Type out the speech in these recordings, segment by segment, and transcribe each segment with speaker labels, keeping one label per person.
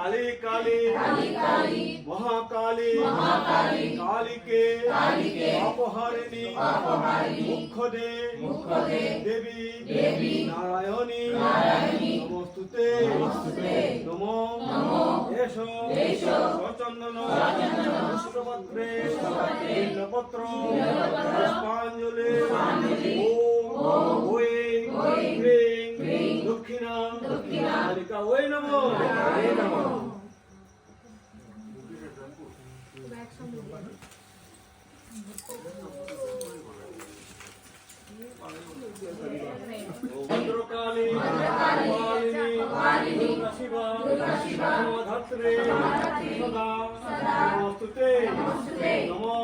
Speaker 1: কালী কালী মহাকালী কালীকে অপহারিণী মুখ্যদে দেবী নারায়ণী নমস্তুতে নমো এসো সচন্দন পুষ্পপত্রে বিল্লপত্র পুষ্পাঞ্জলি ওম ভদ্রকালী কপালিনী দুর্গা শিবা নমধাত্রে সদা নমস্তুতে নমো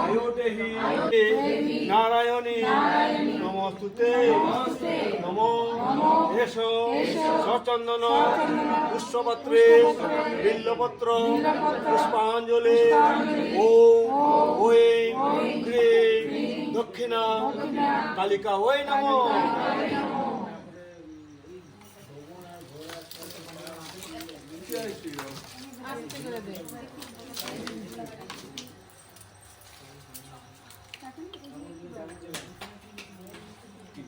Speaker 1: আয়োদেহি নারায়ণী নমস্তুতে। নমো। এষ সচন্দন। পুষ্পপত্রে। বিল্লপত্র পুষ্পাঞ্জলি। ও। ওই। ক্রিং দক্ষিণা। কালিকা। ওই নমো।
Speaker 2: আস্তে করে দে।